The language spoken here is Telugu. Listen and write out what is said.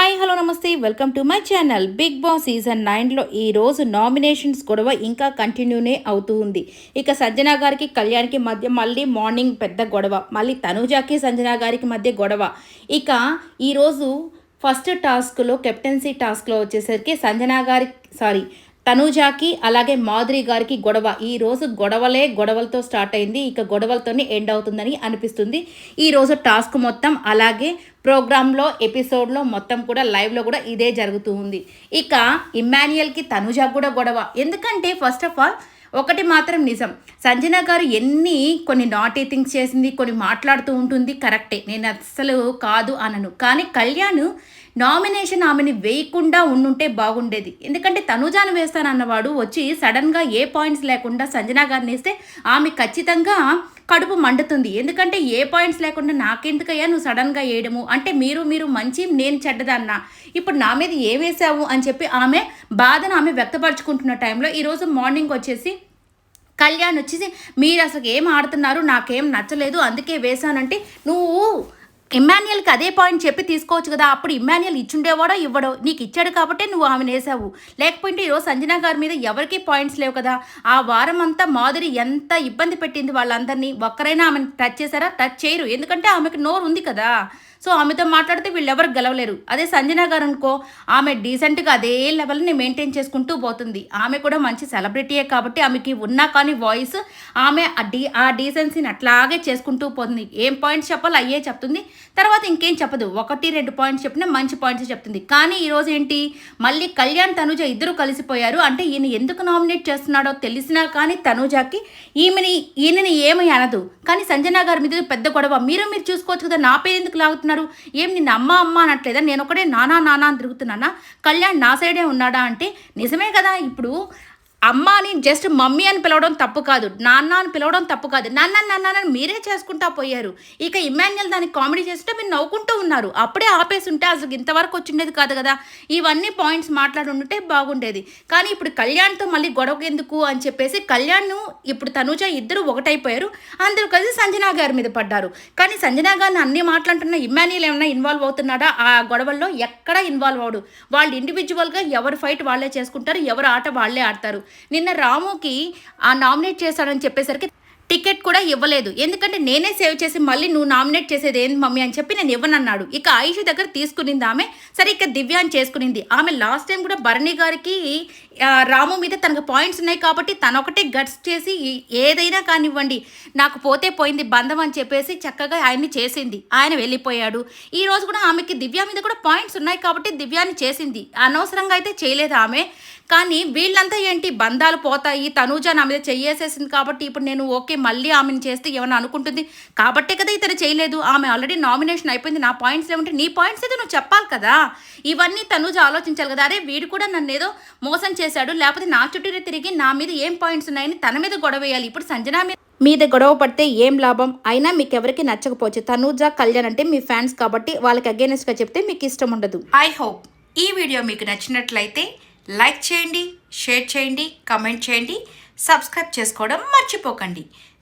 హాయ్ హలో నమస్తే. Welcome to my channel. Bigg Boss season నైన్లో ఈ రోజు నామినేషన్స్ గొడవ ఇంకా కంటిన్యూనే అవుతూ ఉంది. ఇక సంజన గారికి కళ్యాణ్కి మధ్య మళ్ళీ మార్నింగ్ పెద్ద గొడవ. మళ్ళీ తనుజాకి సంజన గారికి మధ్య గొడవ. ఇక ఈరోజు ఫస్ట్ టాస్క్లో కెప్టెన్సీ టాస్క్లో వచ్చేసరికి సంజన గారి సారీ తనూజాకి అలాగే మాధురి గారికి గొడవ. ఈ రోజు గొడవలే గొడవలతో స్టార్ట్ అయింది. ఇక గొడవలతోనే ఎండ్ అవుతుందని అనిపిస్తుంది. ఈ రోజు టాస్క్ మొత్తం అలాగే ప్రోగ్రాంలో ఎపిసోడ్లో మొత్తం కూడా లైవ్లో కూడా ఇదే జరుగుతూ ఉంది. ఇక ఇమ్మాన్యుయల్కి తనుజా కూడా గొడవ. ఎందుకంటే ఫస్ట్ ఆఫ్ ఆల్ ఒకటి మాత్రం నిజం. సంజన గారు ఎన్ని కొన్ని నాటీ థింగ్స్ చేసింది కొన్ని మాట్లాడుతూ ఉంటుంది కరెక్టే. నేను అస్సలు కాదు అనను. కానీ కళ్యాణ్ నామినేషన్ ఆమెని వేయకుండా ఉండుంటే బాగుండేది. ఎందుకంటే తనుజాను వేస్తానన్నవాడు వచ్చి సడన్గా ఏ పాయింట్స్ లేకుండా సంజన గారిని వేస్తే ఆమె ఖచ్చితంగా కడుపు మండుతుంది. ఎందుకంటే ఏ పాయింట్స్ లేకుండా నాకెందుకయ్యా నువ్వు సడన్గా వేయడము అంటే మీరు మీరు మంచి నేను చెడ్డదన్నా? ఇప్పుడు నా మీద ఏమేసావు వేసావు అని చెప్పి ఆమె బాధను ఆమె వ్యక్తపరచుకుంటున్న టైంలో ఈరోజు మార్నింగ్ వచ్చేసి కళ్యాణ్ వచ్చేసి మీరు అసలు ఏం ఆడుతున్నారు? నాకేం నచ్చలేదు. అందుకే వేశానంటే నువ్వు ఇమ్మాన్యుయల్కి అదే పాయింట్ చెప్పి తీసుకోవచ్చు కదా అప్పుడు ఇమ్మాన్యుయల్ ఇచ్చుండేవాడో ఇవ్వడో నీకు ఇచ్చాడు కాబట్టి నువ్వు ఆమె వేసావు లేకపోతే ఈరోజు సంజన గారి మీద ఎవరికి పాయింట్స్ లేవు కదా ఆ వారం అంతా మాధురి ఎంత ఇబ్బంది పెట్టింది వాళ్ళందరినీ ఒక్కరైనా ఆమెను టచ్ చేశారా? టచ్ చేయరు ఎందుకంటే ఆమెకు నోరు ఉంది కదా. సో ఆమెతో మాట్లాడితే వీళ్ళెవరు గెలవలేరు. అదే సంజన గారు అనుకో ఆమె డీసెంట్గా అదే లెవెల్ని మెయింటైన్ చేసుకుంటూ పోతుంది. ఆమె కూడా మంచి సెలబ్రిటీయే కాబట్టి ఆమెకి ఉన్నా కానీ వాయిస్ ఆమె ఆ డీ ఆ డీసెన్సీని అట్లాగే చేసుకుంటూ పోతుంది. ఏం పాయింట్స్ చెప్పాలో అయ్యే చెప్తుంది. తర్వాత ఇంకేం చెప్పదు. ఒకటి రెండు పాయింట్స్ చెప్పినా మంచి పాయింట్స్ చెప్తుంది. కానీ ఈరోజు ఏంటి? మళ్ళీ కళ్యాణ్ తనుజ ఇద్దరు కలిసిపోయారు. అంటే ఈయన ఎందుకు నామినేట్ చేస్తున్నాడో తెలిసినా కానీ తనుజాకి ఈమెని ఈయనని ఏమీ అనదు. కానీ సంజన గారి మీద పెద్ద గొడవ. మీరు మీరు చూసుకోవచ్చు కదా నా పేరు ఎందుకు లాగుతున్నారు? ఏం నిన్న అమ్మ అమ్మ అనట్లేదా? నేను ఒకటే నానా నానా అని తిరుగుతున్నానా? కళ్యాణ్ నా సైడే ఉన్నాడా అంటే నిజమే కదా. ఇప్పుడు అమ్మ అని జస్ట్ మమ్మీ అని పిలవడం తప్పు కాదు నాన్న అని పిలవడం తప్పు కాదు. నాన్న నాన్న మీరే చేసుకుంటా పోయారు. ఇక ఇమాన్యుల్ దానికి కామెడీ చేస్తుంటే మీరు నవ్వుకుంటూ ఉన్నారు. అప్పుడే ఆపేసి ఉంటే అసలు ఇంతవరకు వచ్చిండేది కాదు కదా. ఇవన్నీ పాయింట్స్ మాట్లాడి ఉంటే బాగుండేది. కానీ ఇప్పుడు కళ్యాణ్తో మళ్ళీ గొడవ ఎందుకు అని చెప్పేసి కళ్యాణ్ ఇప్పుడు తనుజ ఇద్దరు ఒకటైపోయారు. అందరూ కలిసి సంజనా గారి మీద పడ్డారు. కానీ సంజనా గారిని అన్ని మాట్లాడుతున్న ఇమాన్యుల్ ఏమైనా ఇన్వాల్వ్ అవుతున్నాడా? ఆ గొడవల్లో ఎక్కడ ఇన్వాల్వ్ అవడు వాళ్ళు ఇండివిజువల్గా ఎవరు ఫైట్ వాళ్ళే చేసుకుంటారు ఎవరు ఆట వాళ్ళే ఆడతారు. నిన్న రాముకి ఆ నామినేట్ చేశాడని చెప్పేసరికి టికెట్ కూడా ఇవ్వలేదు. ఎందుకంటే నేనే సేవ్ చేసి మళ్ళీ నువ్వు నామినేట్ చేసేది ఏంది మమ్మీ అని చెప్పి నేను ఇవ్వనన్నాడు. ఇక ఆయుష్ దగ్గర తీసుకునింది ఆమె. సరే ఇక దివ్యాన్ని చేసుకునింది. ఆమె లాస్ట్ టైం కూడా భరణి గారికి రాము మీద తనకు పాయింట్స్ ఉన్నాయి కాబట్టి తన ఒకటే గట్స్ చేసి ఏదైనా కానివ్వండి నాకు పోతే పోయింది బంధం అని చెప్పేసి చక్కగా ఆయన్ని చేసింది. ఆయన వెళ్ళిపోయాడు. ఈ రోజు కూడా ఆమెకి దివ్య మీద కూడా పాయింట్స్ ఉన్నాయి కాబట్టి దివ్యాన్ని చేసింది. అనవసరంగా అయితే చేయలేదు ఆమె. కానీ వీళ్ళంతా ఏంటి? బంధాలు పోతాయి. తనూజ నా మీద చెయ్యేసేసింది కాబట్టి ఇప్పుడు నేను ఓకే మళ్ళీ ఆమెను చేస్తే ఏమైనా అనుకుంటుంది? కాబట్టే కదా ఇతను చేయలేదు. ఆమె ఆల్రెడీ నామినేషన్ అయిపోయింది. నా పాయింట్స్ ఏమంటే నీ పాయింట్స్ అయితే నువ్వు చెప్పాలి కదా. ఇవన్నీ తనుజ ఆలోచించాలి కదా. అరే వీడు కూడా నన్ను ఏదో మోసం చేశాడు. లేకపోతే నా చుట్టూరే తిరిగి నా మీద ఏం పాయింట్స్ ఉన్నాయని తన మీద గొడవ వేయాలి. ఇప్పుడు సంజన మీద మీద గొడవ పడితే ఏం లాభం? అయినా మీకు ఎవరికి నచ్చకపోవచ్చు. తనూజ కళ్యాణ్ అంటే మీ ఫ్యాన్స్ కాబట్టి వాళ్ళకి అగేనెస్ట్గా చెప్తే మీకు ఇష్టం ఉండదు. ఐ హోప్ ఈ వీడియో మీకు నచ్చినట్లయితే లైక్ చేయండి షేర్ చేయండి కమెంట్ చేయండి సబ్స్క్రైబ్ చేసుకోవడం మర్చిపోకండి.